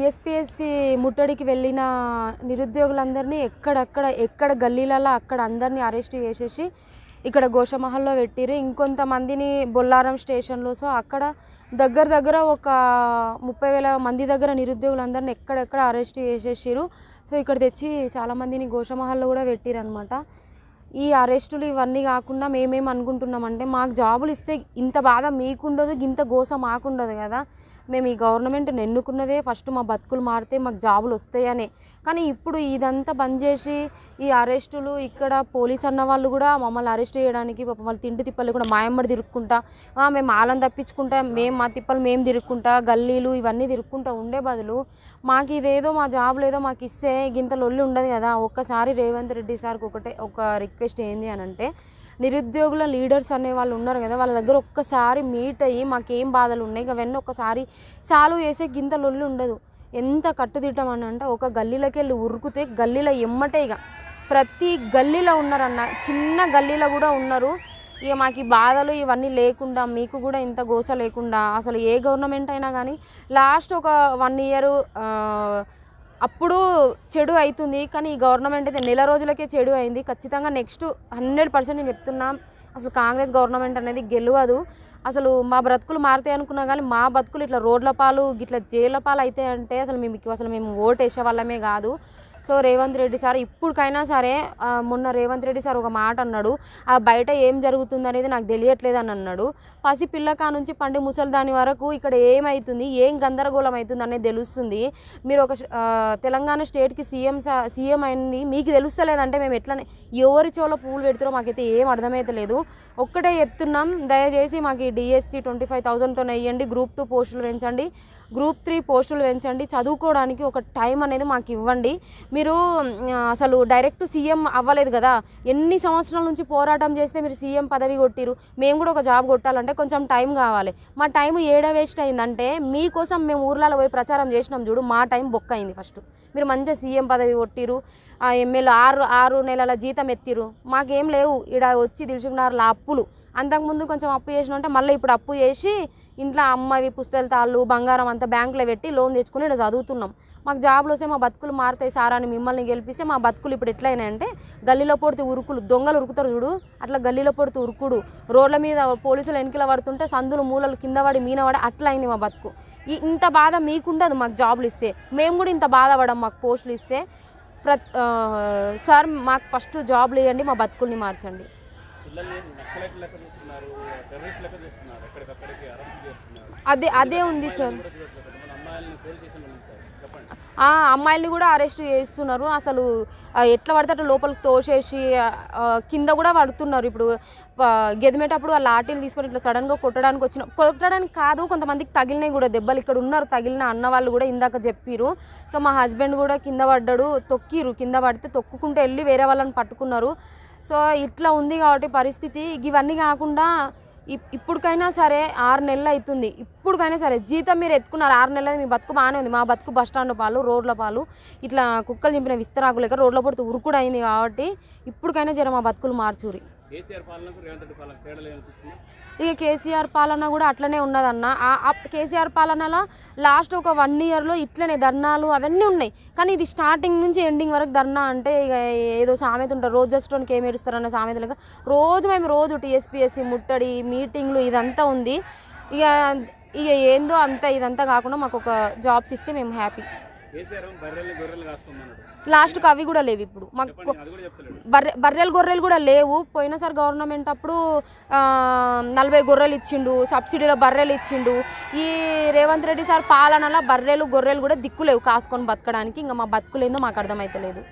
TSPSC ముట్టడికి వెళ్ళిన నిరుద్యోగులందరినీ ఎక్కడక్కడ ఎక్కడ గల్లీలలో అక్కడ అందరినీ అరెస్ట్ చేసేసి ఇక్కడ గోషమహల్లో పెట్టిరు ఇంకొంతమందిని బొల్లారం స్టేషన్లో. సో అక్కడ దగ్గర దగ్గర ఒక ముప్పై వేల మంది దగ్గర నిరుద్యోగులందరినీ ఎక్కడెక్కడ అరెస్ట్ చేసేసారు సో ఇక్కడ తెచ్చి చాలామందిని గోషమహల్లో కూడా పెట్టిరనమాట ఈ అరెస్టులు ఇవన్నీ కాకుండా మేమేం అనుకుంటున్నామంటే మాకు జాబులు ఇస్తే ఇంత బాధ మీకుండదు ఇంత గోస మాకుండదు కదా. మేము ఈ గవర్నమెంట్ని ఎన్నుకున్నదే ఫస్ట్ మా బతుకులు మారితే మాకు జాబులు వస్తాయనే. కానీ ఇప్పుడు ఇదంతా బంద్ చేసి ఈ అరెస్టులు ఇక్కడ పోలీస్ అన్న వాళ్ళు కూడా మమ్మల్ని అరెస్ట్ చేయడానికి పాపం వాళ్ళు తిండి తిప్పలు కూడా మాయమ్మడి తిరుక్కుంటా. మేము ఆలం తప్పించుకుంటా మేము మా తిప్పలు మేము తిరుక్కుంటా గల్లీలు ఇవన్నీ తిరుక్కుంటా ఉండే బదులు మాకు ఇదేదో మా జాబ్ లేదో మాకు ఇస్తే గింత లొల్లి ఉండదు కదా. ఒక్కసారి రేవంత్ రెడ్డి సార్కి ఒకటే ఒక రిక్వెస్ట్ ఏంది అని అంటే నిరుద్యోగుల లీడర్స్ అనే వాళ్ళు ఉన్నారు కదా వాళ్ళ దగ్గర ఒక్కసారి మీట్ అయ్యి మాకేం బాధలు ఉన్నాయి అవన్నీ ఒక్కసారి సాల్వ్ చేసే గింత లొల్లి ఉండదు. ఎంత కట్టుదిట్టం అని అంటే ఒక గల్లీలోకి వెళ్ళి ఉరుకుతే గల్లీలో ఎమ్మటే ఇక. ప్రతి గల్లీలో ఉన్నారన్న చిన్న గల్లీలో కూడా ఉన్నారు. ఇక మాకు ఈ బాధలు ఇవన్నీ లేకుండా మీకు కూడా ఇంత గోస లేకుండా అసలు ఏ గవర్నమెంట్ అయినా కానీ లాస్ట్ ఒక వన్ ఇయర్ అప్పుడు చెడు అవుతుంది కానీ ఈ గవర్నమెంట్ అయితే నెల రోజులకే చెడు అయింది. ఖచ్చితంగా నెక్స్ట్ హండ్రెడ్ పర్సెంట్ నేను చెప్తున్నా అసలు కాంగ్రెస్ గవర్నమెంట్ అనేది గెలవదు. అసలు మా బ్రతుకులు మారుతాయి అనుకున్నా కానీ మా బతుకులు ఇట్లా రోడ్ల పాలు ఇట్లా జైళ్ళ పాలు అయితే అంటే అసలు మేము అసలు మేము ఓటు వేసే వాళ్ళమే కాదు. సో రేవంత్ రెడ్డి సార్ ఇప్పటికైనా సరే మొన్న రేవంత్ రెడ్డి సార్ ఒక మాట అన్నాడు ఆ బయట ఏం జరుగుతుంది అనేది నాకు తెలియట్లేదు అని అన్నాడు. పసి పిల్లకా నుంచి పండి ముసలి దాని వరకు ఇక్కడ ఏమవుతుంది ఏం గందరగోళం అవుతుంది అనేది తెలుస్తుంది. మీరు ఒక తెలంగాణ స్టేట్కి సీఎం సీఎం అయింది మీకు తెలుస్తలేదంటే మేము ఎట్లనే ఎవరి చెవులో పూలు పెడుతున్నారో మాకైతే ఏం అర్థమైతలేదు ఒక్కటే చెప్తున్నాం దయచేసి మాకు ఈ డిఎస్సి ట్వంటీ ఫైవ్ థౌజండ్తో వేయండి గ్రూప్ టూ పోస్టులు పెంచండి. గ్రూప్ త్రీ పోస్టులు పెంచండి చదువుకోవడానికి ఒక టైం అనేది మాకు ఇవ్వండి. మీరు అసలు డైరెక్ట్ సీఎం అవ్వలేదు కదా. ఎన్ని సంవత్సరాల నుంచి పోరాటం చేస్తే మీరు సీఎం పదవి కొట్టిరు? మేము కూడా ఒక జాబ్ కొట్టాలంటే కొంచెం టైం కావాలి. మా టైం ఏడ వేస్ట్ అయిందంటే మీకోసం మేము ఊర్లలో పోయి ప్రచారం చేసినాం చూడు మా టైం బొక్క అయింది ఫస్ట్. మీరు మంచిగా సీఎం పదవి కొట్టిరు ఆ ఎమ్మెల్యే ఆరు ఆరు నెలల జీతం ఎత్తిరు. మాకేం లేవు. ఇక్కడ వచ్చి దిల్చుకున్నారుల అప్పులు. అంతకుముందు కొంచెం అప్పు చేసిన ఉంటే మళ్ళీ ఇప్పుడు అప్పు చేసి ఇంట్లో అమ్మవి పుస్తకాలు తాళ్ళు బంగారం అంతా బ్యాంకులో పెట్టి లోన్ తెచ్చుకుని ఇక్కడ చదువుతున్నాం. మాకు జాబ్లు వస్తే మా బతుకులు మారుతాయి సార్ అని మిమ్మల్ని గెలిపిస్తే మా బతుకులు ఇప్పుడు ఎట్లయినాయంటే గల్లీలో పొడితే ఉరుకులు దొంగలు ఉరుకుతారు చూడు. అట్లా గల్లీలో పొడితే ఉరుకుడు. రోడ్ల మీద పోలీసులు వెనకల పడుతుంటే సందులు మూలలు కింద పడి మీనపడి అట్లా అయింది మా బతుకు. ఇంత బాధ మీకుండదు మాకు జాబ్లు ఇస్తే. మేము కూడా ఇంత బాధపడం మాకు పోస్టులు ఇస్తే. ప్రత్ ఆ, సార్ మాకు ఫస్ట్ జాబ్లు ఇవ్వండి మా బతుకుల్ని మార్చండి. అదే అదే ఉంది సార్. అమ్మాయిలు ఆ కూడా అరెస్ట్ చేస్తున్నారు. అసలు ఎట్లా పడితే అట్లా లోపలికి తోసేసి కింద కూడా పడుతున్నారు. ఇప్పుడు గెదిమేటప్పుడు ఆ లాఠీలు తీసుకొని ఇట్లా సడన్గా కొట్టడానికి వచ్చిన కొట్టడానికి కాదు కొంతమందికి తగిలినాయి కూడా దెబ్బలు. ఇక్కడ ఉన్నారు తగిలిన అన్న వాళ్ళు కూడా ఇందాక చెప్పిరు సో మా హస్బెండ్ కూడా కింద పడ్డాడు తొక్కిరు కింద పడితే తొక్కుకుంటే వెళ్ళి వేరే వాళ్ళని పట్టుకున్నారు. సో ఇట్లా ఉంది కాబట్టి పరిస్థితి. ఇవన్నీ కాకుండా ఇప్- సరే ఆరు నెలలు అవుతుంది ఇప్పుడుకైనా సరే జీతం మీరు ఎత్తుకున్నారు ఆరు నెలలు మీ బతుకు బాగానే ఉంది. మా బతుకు బస్ స్టాండ్ పాలు రోడ్ల పాలు ఇట్లా కుక్కలు చింపిన విస్తరాకులు లెక్క రోడ్ల పడుతూ ఉరుకుడు అయింది కాబట్టి ఇప్పుడుకైనా జర మా బతుకులు మార్చురి కేసీఆర్ పాలనకు రేవంత్ రెడ్డి పాలన తేడా ఏమనిపిస్తుంది ఇక కేసీఆర్ పాలన కూడా అట్లనే ఉన్నదన్న. కేసీఆర్ పాలనలో లాస్ట్ ఒక వన్ ఇయర్లో ఇట్లనే ధర్నాలు అవన్నీ ఉన్నాయి. కానీ ఇది స్టార్టింగ్ నుంచి ఎండింగ్ వరకు ధర్నా అంటే ఇక ఏదో సామెత ఉంటారు. రోజు జస్టోన్కి ఏం ఏడుస్తారన్న సామెత లేక రోజు మేము రోజు టీఎస్పీఎస్సీ ముట్టడి మీటింగ్లు ఇదంతా ఉంది. ఇక ఇక ఏందో అంత ఇదంతా కాకుండా మాకు ఒక జాబ్స్ ఇస్తే మేము హ్యాపీ. కేసీఆర్ ఏమో గొర్రెలు కాసుకోమన్నాడు. లాస్ట్కి అవి కూడా లేవు ఇప్పుడు. మాకు బర్రె బర్రెలు గొర్రెలు కూడా లేవు. పోయినసారి గవర్నమెంట్ అప్పుడు నలభై గొర్రెలు ఇచ్చిండు సబ్సిడీలో బర్రెలు ఇచ్చిండు. ఈ రేవంత్ రెడ్డి సార్ పాలనలో బర్రెలు గొర్రెలు కూడా దిక్కులేవు కాసుకొని బతకడానికి. ఇంకా మా బతుకులేందో మాకు అర్థమైతలేదు.